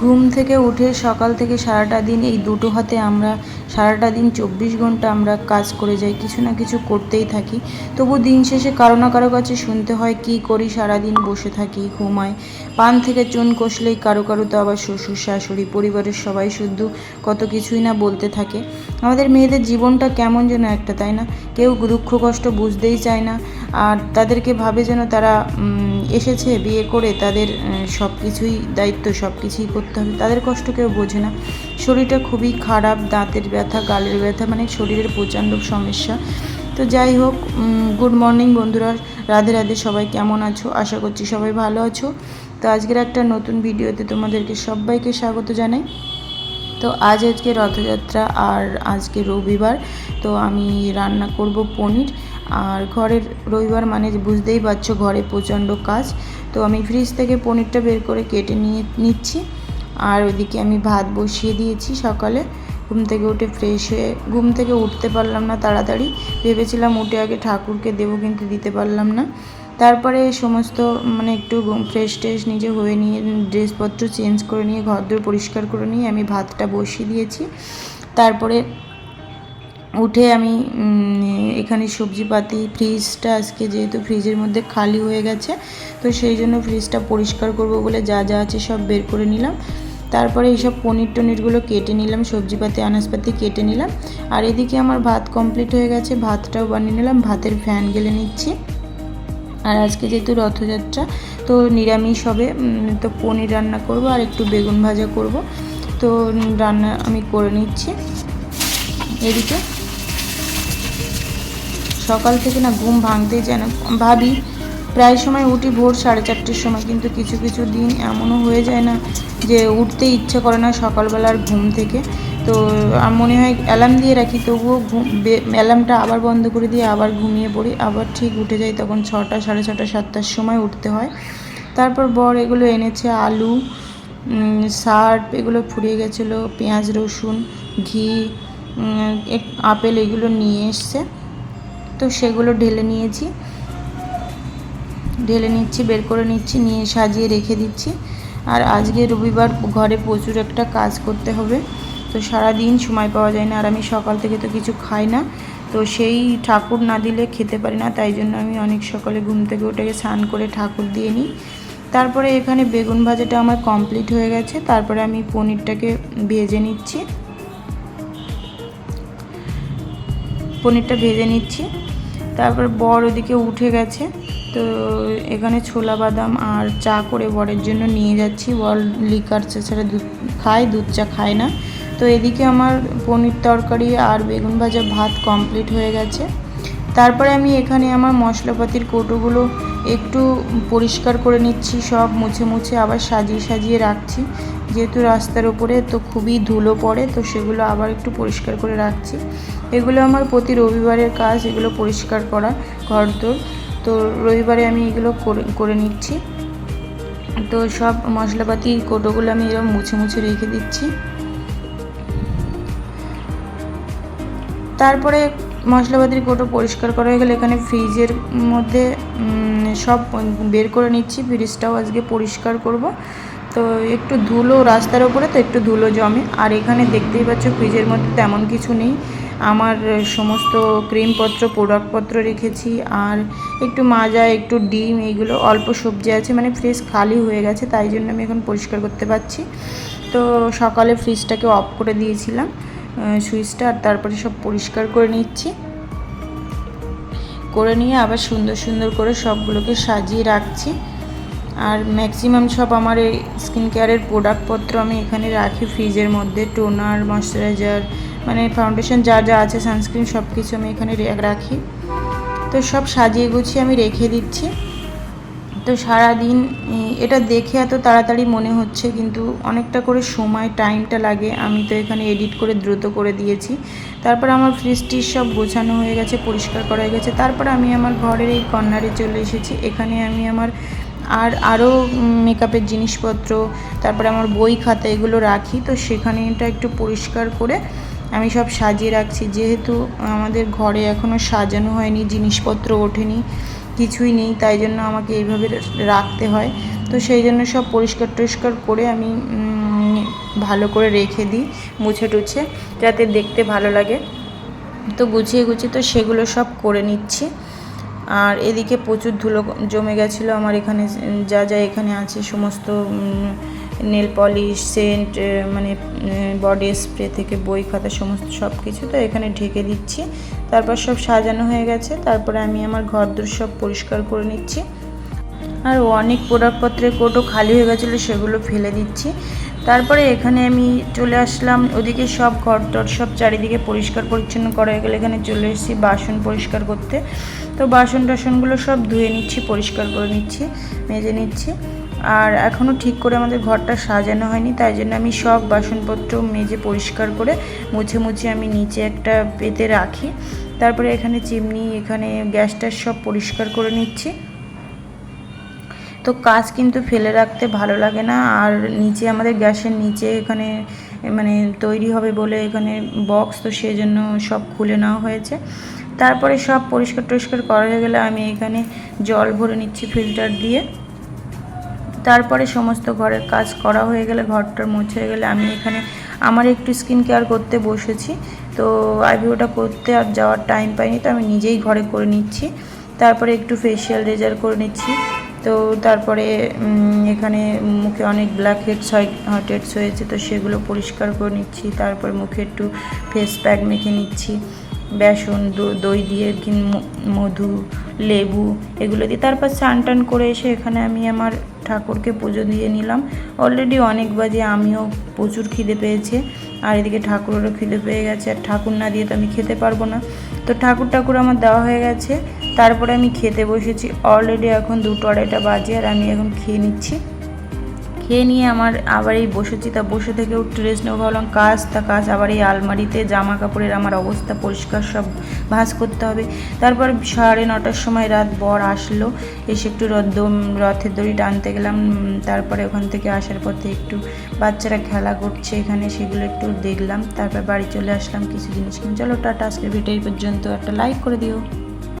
ঘুম থেকে উঠে সকাল থেকে সারাটা দিন এই দুটো হাতে আমরা সারাটা দিন চব্বিশ ঘণ্টা আমরা কাজ করে যাই, কিছু না কিছু করতেই থাকি। তবু দিন শেষে কারও না কারও কাছে শুনতে হয় কি করি, সারাদিন বসে থাকি, ঘুমাই। পান থেকে চুন কষলেই কারও কারও তো আবার শ্বশুর, শাশুড়ি, পরিবারের সবাই শুদ্ধ, কত কিছুই না বলতে থাকে। আমাদের মেয়েদের জীবনটা কেমন যেন একটা, তাই না? কেউ দুঃখ, কষ্ট বুঝতেই চায় না। আর তাদেরকে ভাবে যেন তারা এসেছে, বিয়ে করে তাদের সব কিছুই দায়িত্ব সব কিছুই করতে হবে। তাদের কষ্ট কেউ বোঝে না। শরীরটা খুবই খারাপ, দাঁতের ব্যথা, গালের ব্যথা মানে শরীরের প্রচণ্ড সমস্যা। তো যাই হোক গুড মর্নিং বন্ধুরা। রাধে রাধে, সবাই কেমন আছো? আশা করছি সবাই ভালো আছো। তো আজকের একটা নতুন ভিডিওতে তোমাদেরকে সবাইকে স্বাগত জানাই। তো আজ আজকে রথযাত্রা আর আজকে রবিবার। তো আমি রান্না করব পনির। আর ঘরের রবিবার মানে বুঝতেই পারছ ঘরে প্রচণ্ড কাজ। তো আমি ফ্রিজ থেকে পনিরটা বের করে কেটে নিয়ে নিচ্ছি। আর ওইদিকে আমি ভাত বসিয়ে দিয়েছি সকালে। ঘুম থেকে উঠে ফ্রেশ হয়ে, ঘুম থেকে উঠতে পারলাম না তাড়াতাড়ি। ভেবেছিলাম উঠে আগে ঠাকুরকে দেবো কিন্তু দিতে পারলাম না। তারপরে সমস্ত মানে একটু ফ্রেশ ট্রেশ নিজে হয়ে নিয়ে ড্রেসপত্র চেঞ্জ করে নিয়ে ঘরদোর পরিষ্কার করে নিয়ে আমি ভাতটা বসিয়ে দিয়েছি। তারপরে উঠে আমি এখানে সবজিপাতি ফ্রিজটা আজকে যেহেতু ফ্রিজের মধ্যে খালি হয়ে গেছে, তো সেই জন্য ফ্রিজটা পরিষ্কার করব বলে যা যা আছে সব বের করে নিলাম। তারপরে এইসব পনির টনিরগুলো কেটে নিলাম, সবজিপাতি, আনাজপাতি কেটে নিলাম। আর এদিকে আমার ভাত কমপ্লিট হয়ে গেছে, ভাতটাও বানিয়ে নিলাম, ভাতের ফ্যান গেলে নিচ্ছি। আর আজকে যেহেতু রথযাত্রা, তো নিরামিষ হবে তো পনির রান্না করব আর একটু বেগুন ভাজা করব। তো রান্না আমি করে নিচ্ছি। এদিকে সকাল থেকে না ঘুম ভাঙতেই যেন ভাবি, প্রায় সময় উঠি ভোর সাড়ে চারটের সময়, কিন্তু কিছু কিছু দিন এমনও হয়ে যায় না যে উঠতে ইচ্ছে করে না সকালবেলার ঘুম থেকে। তো মনে হয় অ্যালার্ম দিয়ে রাখি, তবুও ঘুম অ্যালার্মটা আবার বন্ধ করে দিয়ে আবার ঘুমিয়ে পড়ি। আবার ঠিক উঠে যাই তখন ছটা, সাড়ে ছটা, সাতটার সময় উঠতে হয়। তারপর বর এগুলো এনেছে, আলু শার্ট এগুলো ফুরিয়ে গেছিল, পেঁয়াজ রসুন, ঘি আপেল এগুলো নিয়ে এসছে। তো সেগুলো ঢেলে নিয়েছি। ঢেলে নিচ্ছি, বের করে নিচ্ছি, নিয়ে সাজিয়ে রেখে দিচ্ছি। আর আজকে রবিবার ঘরে প্রচুর একটা কাজ করতে হবে। তো সারা দিন সময় পাওয়া যায় না, আর আমি সকাল থেকে তো কিছু খাই না। তো সেই ঠাকুর না দিলে খেতে পারি না, তাই জন্য আমি অনেক সকালে ঘুম থেকে ওটাকে স্নান করে ঠাকুর দিয়ে নিই। তারপরে এখানে বেগুন ভাজাটা আমার কমপ্লিট হয়ে গেছে, তারপরে আমি পনিরটাকে ভেজে নিচ্ছি। পনিরটা ভেজে নিচ্ছি। তারপর বর ওদিকে উঠে গেছে। তো এখানে ছোলা বাদাম আর চা করে বরের জন্য নিয়ে যাচ্ছি। বর লিকার চা ছাড়া দুধ খায়, দুধ চা খায় না। তো এদিকে আমার পনির তরকারি আর বেগুন ভাজা ভাত কমপ্লিট হয়ে গেছে। তারপরে আমি এখানে আমার মশলাপাতির কৌটোগুলো একটু পরিষ্কার করে নিচ্ছি, সব মুছে মুছে আবার সাজিয়ে সাজিয়ে রাখছি। যেহেতু রাস্তার উপরে তো খুবই ধুলো পড়ে, তো সেগুলো আবার একটু পরিষ্কার করে রাখছি। এগুলো আমার প্রতি রবিবারের কাজ, এগুলো পরিষ্কার করা, ঘরদোর। তো রবিবারে আমি এগুলো করে নিচ্ছি। তো সব মশলাপাতি, কৌটোগুলো আমি এরকম মুছে মুছে রেখে দিচ্ছি। তারপরে মশলাপাতির কৌটো পরিষ্কার করা হয়ে গেলে এখানে ফ্রিজের মধ্যে সব বের করে নিচ্ছি। ফ্রিজটাও আজকে পরিষ্কার করব। তো একটু ধুলো রাস্তার ওপরে, তো একটু ধুলো জমে। আর এখানে দেখতেই পাচ্ছ ফ্রিজের মধ্যে তেমন কিছু নেই। আমার সমস্ত ক্রিমপত্র, প্রোডাক্টপত্র রেখেছি। আর একটু মাজা, একটু ডিম, এইগুলো অল্প সবজি আছে মানে ফ্রিজ খালি হয়ে গেছে, তাই জন্য আমি এখন পরিষ্কার করতে পারছি। তো সকালে ফ্রিজটাকে অফ করে দিয়েছিলাম সুইচটা, আর তারপরে সব পরিষ্কার করে নিচ্ছি। করে নিয়ে আবার সুন্দর সুন্দর করে সবগুলোকে সাজিয়ে রাখছি। আর ম্যাক্সিমাম সব আমার এই স্কিন কেয়ারের প্রোডাক্টপত্র আমি এখানে রাখি। ফ্রিজের মধ্যে টোনার ময়শ্চারাইজার মানে ফাউন্ডেশন যা যা আছে সানস্ক্রিন সব কিছু আমি এখানে রাখি। তো সব সাজিয়ে গুছিয়ে আমি রেখে দিচ্ছি। তো সারাদিন এটা দেখে এত তাড়াতাড়ি মনে হচ্ছে, কিন্তু অনেকটা করে সময় টাইমটা লাগে। আমি তো এখানে এডিট করে দ্রুত করে দিয়েছি। তারপর আমার ফ্রিজটি সব গোছানো হয়ে গেছে, পরিষ্কার করা হয়ে গেছে। তারপর আমি আমার ঘরের এই কর্নারে চলে এসেছি। এখানে আমি আমার আর আরও মেকআপের জিনিসপত্র, তারপরে আমার বই খাতা এগুলো রাখি, তো সেখানে এটা একটু পরিষ্কার করে আমি সব সাজিয়ে রাখছি। যেহেতু আমাদের ঘরে এখনও সাজানো হয়নি, জিনিসপত্র ওঠেনি, কিছুই নেই, তাই জন্য আমাকে এইভাবে রাখতে হয়। তো সেই জন্য সব পরিষ্কার টরিষ্কার করে আমি ভালো করে রেখে দিই, মুছে টুছে, যাতে দেখতে ভালো লাগে। তো গুছিয়ে গুছিয়ে তো সেগুলো সব করে নিচ্ছি। আর এদিকে প্রচুর ধুলো জমে গেছিল, আমার এখানে যা যা এখানে আছে, সমস্ত নেল পলিশ সেন্ট মানে বডি স্প্রে থেকে বই খাতা, সমস্ত সব কিছু তো এখানে ঢেকে দিচ্ছি। তারপর সব সাজানো হয়ে গেছে, তারপরে আমি আমার ঘর দূর সব পরিষ্কার করে নিচ্ছি। আর অনেক প্রোডাক্টপত্রের কোটো খালি হয়ে গেছিল, সেগুলো ফেলে দিচ্ছি। তারপরে এখানে আমি চলে আসলাম। ওদিকে সব ঘর টর সব চারিদিকে পরিষ্কার পরিচ্ছন্ন করা হয়ে গেলে। এখানে চলে এসেছি বাসন পরিষ্কার করতে। তো বাসন টাসনগুলো সব ধুয়ে নিচ্ছি, পরিষ্কার করে নিচ্ছি, মেজে নিচ্ছি। আর এখনও ঠিক করে আমাদের ঘরটা সাজানো হয়নি, তাই জন্য আমি সব বাসনপত্র মেজে পরিষ্কার করে মুছে মুছে আমি নিচে একটা পেতে রাখি। তারপরে এখানে চিমনি, এখানে গ্যাস সব পরিষ্কার করে নিচ্ছি। তো কাজ কিন্তু ফেলে রাখতে ভালো লাগে না। আর নিচে আমাদের গ্যাসের নিচে এখানে মানে তৈরি হবে বলে এখানে বক্স তো সেই জন্য সব খুলে নেওয়া হয়েছে। তারপরে সব পরিষ্কার টরিষ্কার করা হয়ে গেলে আমি এখানে জল ভরে নিচ্ছি ফিল্টার দিয়ে। তারপরে সমস্ত ঘরের কাজ করা হয়ে গেলে, ঘরটার মুছে হয়ে গেলে আমি এখানে আমার একটু স্কিন কেয়ার করতে বসেছি। তো আইভিওটা করতে আর যাওয়ার টাইম পাইনি, তো আমি নিজেই ঘরে করে নিচ্ছি। তারপরে একটু ফেসিয়াল রেজার করে নিচ্ছি। তো তারপরে এখানে মুখে অনেক ব্ল্যাক হেডস হয় হট হেডস হয়েছে, তো সেগুলো পরিষ্কার করে নিচ্ছি। তারপরে মুখে একটু ফেস প্যাক মেখে নিচ্ছি। বেসন দই দিয়ে মধু, লেবু এগুলো দিয়ে। তারপর স্নান টান করে এসে এখানে আমি আমার ঠাকুরকে পুজো দিয়ে নিলাম। অলরেডি অনেক বাজে, আমিও প্রচুর খিদে পেয়েছে। আর এদিকে ঠাকুরেরও খিদে পেয়ে গেছে। আর ঠাকুর না দিয়ে তো আমি খেতে পারব না। তো ঠাকুর ঠাকুর আমার দেওয়া হয়ে গেছে। তারপরে আমি খেতে বসেছি। অলরেডি এখন দুটো আড়াইটা বাজে আর আমি এখন খেয়ে নিচ্ছি। খেয়ে নিয়ে আমার আবার এই বসেছি, তা বসে থেকে একটু রেস্ট নেব। ভাবলাম কাজ, তা কাজ। আবার এই আলমারিতে জামা কাপড়ের আমার অবস্থা পরিষ্কার, সব ভাঁজ করতে হবে। তারপর সাড়ে নটার সময় রাত বর আসলো। এসে একটু রথ রথের দড়ি টানতে গেলাম। তারপরে ওখান থেকে আসার পথে একটু বাচ্চারা খেলা করছে এখানে, সেগুলো একটু দেখলাম। তারপর বাড়ি চলে আসলাম কিছু জিনিস কিনে চলো টাটা, আজকের ভিডিও পর্যন্ত। একটা লাইক করে দিও।